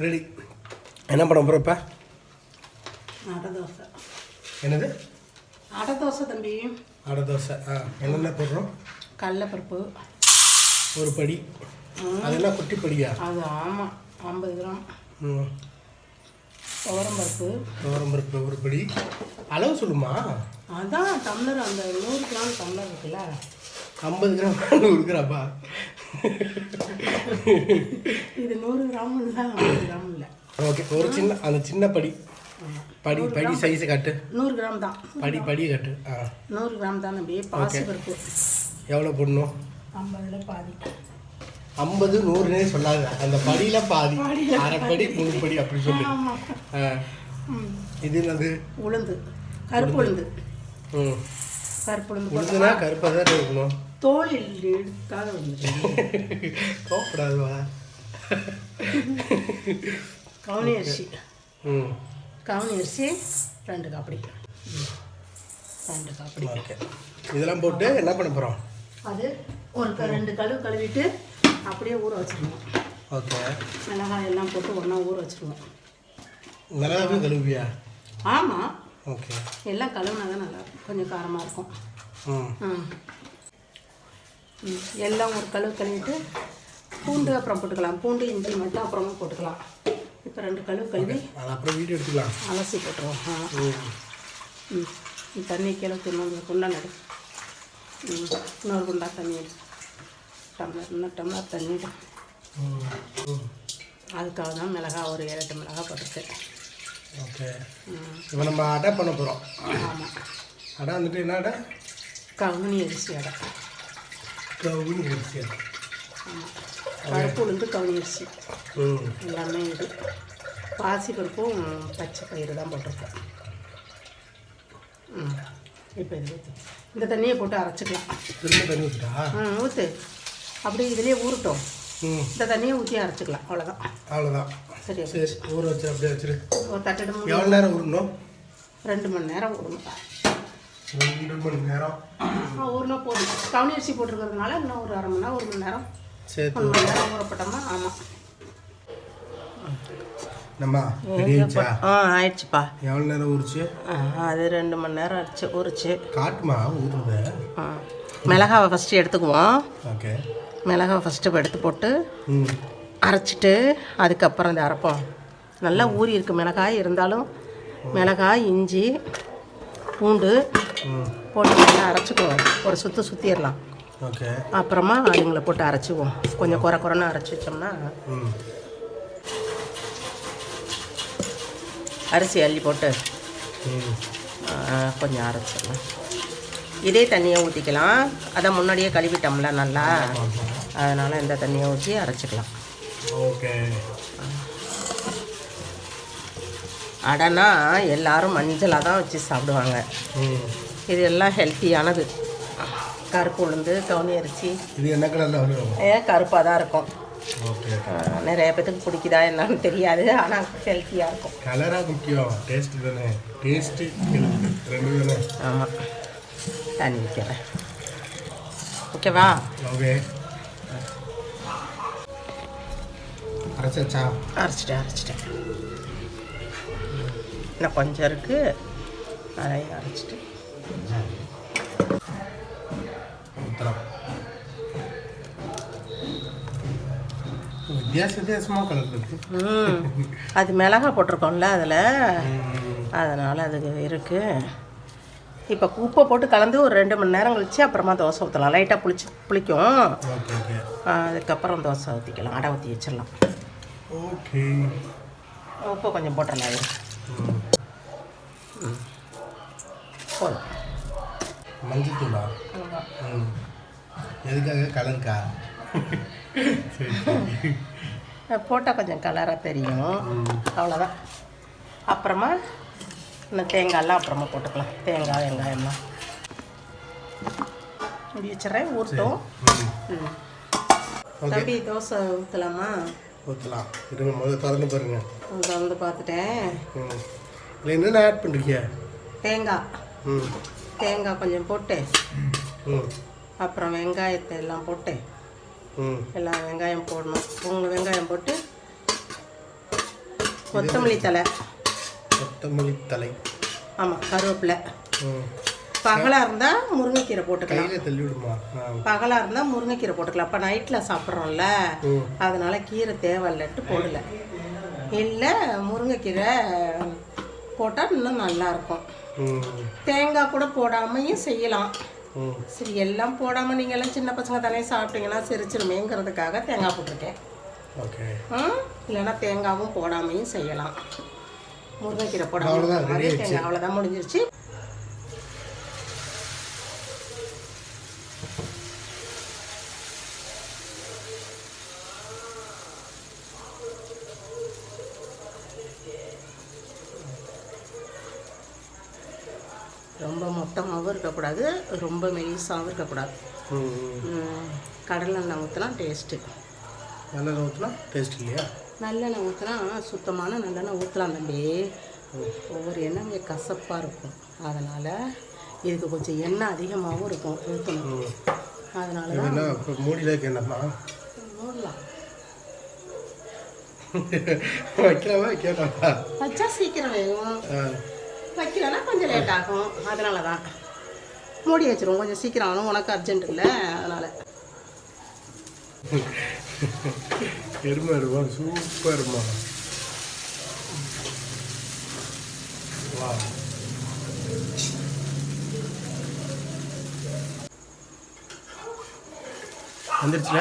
Ready. என்ன பண்ண போகிறோம் இப்போ? அடை தோசை என்னது? அடை தோசை தம்பி. அடை தோசை ஆ என்னென்ன போடுறோம்? கடலைப்பருப்பு. ஒரு படி. அது என்ன குட்டி படியா? அது ஆமாம் ஐம்பது கிராம். ம். துவரம்பருப்பு. துவரம்பருப்பு ஒரு படி. அளவு சொல்லுமா? அதான் டம்ளர் அந்த நூறு கிராம் டம்ளர் இருக்குல்ல. ஐம்பது கிராம் நூறு கிராம்பா இது நூறு கிராம் இல்லை ஐம்பது கிராம் இல்லை. ஓகே ஒரு சின்ன அந்த சின்ன படி. படி படி சைஸை காட்டு. நூறு கிராம் தான். படி படியை காட்டு. ஆ. நூறு கிராம் தான் தம்பி பாசி பருப்பு. எவ்வளோ போடணும்? ஐம்பதில் பாதி. ஐம்பது நூறுனே சொல்லாத. அந்த படியில் பாதி. அரை படி மூணு படி அப்படி சொல்லு. இது என்னது? உளுந்து. கருப்பு உளுந்து. ம். கருப்பு உளுந்து உளுந்துனா கருப்பாக தான் இருக்கணும் தோல் எடுக்காத வந்துட்டு கோப்படாதுவா கவுனி அரிசி கவுனி அரிசி ரெண்டு காப்படி. ரெண்டு காப்படி. இதெல்லாம் போட்டு என்ன பண்ண போகிறோம் அது ஒரு ரெண்டு கழுவு கழுவிட்டு அப்படியே ஊற வச்சிருவோம் ஓகே. மிளகாய் எல்லாம் போட்டு ஒன்றா ஊற வச்சிருவோம் மிளகாவே கழுவியா? ஆமாம் ஓகே. எல்லாம் கழுவுனா தான் நல்லா. கொஞ்சம் காரமாக இருக்கும். ம். எல்லாம் ஒரு கழுவு கழுவிட்டு பூண்டு அப்புறம் போட்டுக்கலாம். பூண்டு இஞ்சி மட்டும் அப்புறமா போட்டுக்கலாம். இப்போ ரெண்டு கழுவு கழுவி அப்புறம் வீடியோ எடுத்துக்கலாம். அலசி போட்டுருவோம். ம் தண்ணி கீழே இன்னொரு குண்டா நடு. ம் இன்னொரு குண்டா தண்ணி. டம்ளர் இன்னும் டம்ளர் தண்ணி அதுக்காக தான் மிளகாய் ஒரு ஏழு எட்டு மிளகாய் போட்டிருக்கேன் ஓகே. இப்போ நம்ம அடை பண்ண போகிறோம் ஆமாம் அடை வந்துட்டு என்ன அடை? கவுனி அரிசி அடை. கவுனி அரிசி பருப்பு உளுந்து கவுனி அரிசி. ம் எல்லாமே இது. பாசி பருப்பும் பச்சை பயிறு தான் போட்டிருக்கேன். ம். இப்போ இது ஊற்று இந்த தண்ணியை போட்டு அரைச்சிக்கலாம். தண்ணி ம் ஊற்று அப்படியே இதுலேயே ஊறட்டும். இந்த தண்ணியை ஊற்றி அரைச்சிக்கலாம். அவ்வளோதான் அவ்வளோதான் சரி சரி ஊற வச்சு அப்படியே வச்சிரு. ஒரு எவ்வளோ நேரம் ஊறணும்? ரெண்டு மணி நேரம் ஊறணும். ரெண்டு மணி நேரம். ஆ, ஊறினா போதும். கவுனி அரிசி போட்டிருக்கிறதுனால இன்னும் ஒரு அரை மணி நேரம் ஒரு மணி நேரம். சேர்த்து ஒரு மணி நேரம் ஊறப்பட்டோமா? ஆமாம் நம்ம ஆ ஆயிடுச்சுப்பா. எவ்வளோ நேரம் ஊறிச்சு? அது ரெண்டு மணி நேரம் ஆச்சு ஊறிச்சு. காட்டுமா ஊறுத. ஆ மிளகாவை ஃபஸ்ட்டு எடுத்துக்குவோம். ஓகே. மிளகாவை ஃபஸ்ட்டு எடுத்து போட்டு ம். அரைச்சிட்டு அதுக்கப்புறம் இந்த அரைப்போம். நல்லா ஊறி இருக்கு மிளகாய் இருந்தாலும் மிளகாய் இஞ்சி பூண்டு போட்டு அரைச்சிக்குவோம். ஒரு சுற்று சுற்றிடலாம் ஓகே. அப்புறமா அதுங்களை போட்டு அரைச்சிக்குவோம். கொஞ்சம் குறை குறைன்னு அரைச்சி வச்சோம்னா அரிசி அள்ளி போட்டு கொஞ்சம் அரைச்சிடலாம் இதே தண்ணியை ஊற்றிக்கலாம் அதான் முன்னாடியே கழுவிட்டோம்ல நல்லா. அதனால் இந்த தண்ணியை ஊற்றி அரைச்சிக்கலாம். ஓகே. அடைனா எல்லாரும் மஞ்சளாக தான் வச்சு சாப்பிடுவாங்க. ம். இது எல்லாம் ஹெல்த்தியானது கருப்பு உளுந்து கவுனி அரிசி. இது என்ன கலரில் வரும்? ஏன் கருப்பாக தான் இருக்கும். நிறைய பேத்துக்கு பிடிக்குதா என்னன்னு தெரியாது ஆனால் ஹெல்த்தியாக இருக்கும். கலராக முக்கியம். டேஸ்ட்டு தானே. டேஸ்ட்டு ரெண்டு தானே. ஆமாம் தண்ணி வைக்கிறேன் ஓகேவா ஓகே அரைச்சாச்சா? அரைச்சிட்டேன் அரைச்சிட்டேன். இன்னும் கொஞ்சம் இருக்குது அதையும் அரைச்சிட்டு அது மிளகா போட்டிருக்கோம்ல அதில். அதனால் அது இருக்குது இப்போ உப்பை போட்டு கலந்து ஒரு ரெண்டு மணி நேரம் கழிச்சு அப்புறமா தோசை ஊற்றலாம் லைட்டாக புளிச்சு புளிக்கும். அதுக்கப்புறம் தோசை ஊற்றிக்கலாம் அடை ஊற்றி வச்சிடலாம். ஓகே. உப்பு கொஞ்சம் போட்டுடலாம் அது போதும். மஞ்சத்தூளா எதுக்காக? சரி சரி. போட்டால் கொஞ்சம் கலராக தெரியும். அவ்வளோதான் அப்புறமா இன்னும் தேங்காயெல்லாம் அப்புறமா போட்டுக்கலாம். தேங்காய் வெங்காயம்லாம் முடி வச்சிடறேன் ஊறட்டும். ம் ம். ஓகே. தம்பி தோசை ஊற்றலாமா ஊற்றலாம் இருங்க முதல்ல திறந்து பாருங்க. வந்து பார்த்துட்டேன். இல்லை என்னென்ன ஆட் பண்ணுறீங்க தேங்காய். தேங்காய் கொஞ்சம் போட்டு. ம். அப்புறம் வெங்காயத்தை எல்லாம் போட்டு. ம் எல்லாம் வெங்காயம் போடணும் உங்கள் வெங்காயம் போட்டு கொத்தமல்லி தலை கொத்தமல்லி தலை ஆமாம் கருவேப்பிலை. பகலாக இருந்தால் முருங்கைக்கீரை போட்டுக்கலாம். பகலாக இருந்தால் முருங்கைக்கீரை போட்டுக்கலாம் அப்போ நைட்டில் சாப்பிட்றோம்ல. அதனால கீரை தேவையில்லட்டு போடல இல்லை முருங்கைக்கீரை போட்டால் இன்னும் நல்லாயிருக்கும். தேங்காய் கூட போடாமையும் செய்யலாம். சரி எல்லாம் போடாமல் நீங்கள் எல்லாம் சின்ன பசங்க தானே சாப்பிட்டீங்கன்னா சிரிச்சிருமேங்கிறதுக்காக தேங்காய் போட்டிருக்கேன். ஓகே. இல்லைன்னா தேங்காவும் போடாமையும் செய்யலாம். முருங்கைக்கீரை போடாமல். தேங்காய் அவ்வளோதான் முடிஞ்சிருச்சு. ரொம்ப மொத்தமாகவும் இருக்கக்கூடாது ரொம்ப மெலிசாகவும் இருக்கக்கூடாது. கடலெண்ணெய் ஊற்றினா டேஸ்ட்டு நல்லெண்ணெய் ஊற்றினா டேஸ்ட் இல்லையா? நல்லெண்ணெய் ஊற்றினா சுத்தமான நல்லெண்ணெய் ஊற்றலாம் தம்பி. ஒவ்வொரு எண்ணெய் இங்கே கசப்பாக இருக்கும். அதனால் இதுக்கு கொஞ்சம் எண்ணெய் அதிகமாகவும் இருக்கும் ஊற்றணும். அதனால தான் மூடியில் என்னம்மா மூடலாம். வைக்கலாமா வைக்கலாமா வச்சா சீக்கிரம் வேகும். வைக்கலன்னா கொஞ்சம் லேட் ஆகும். அதனால தான் மூடி வச்சிருவோம். கொஞ்சம் சீக்கிரம் ஆகணும். உனக்கு அர்ஜென்ட் இல்லை. அதனால். எருமை எருமா சூப்பர்மா வா. வந்துருச்சுல?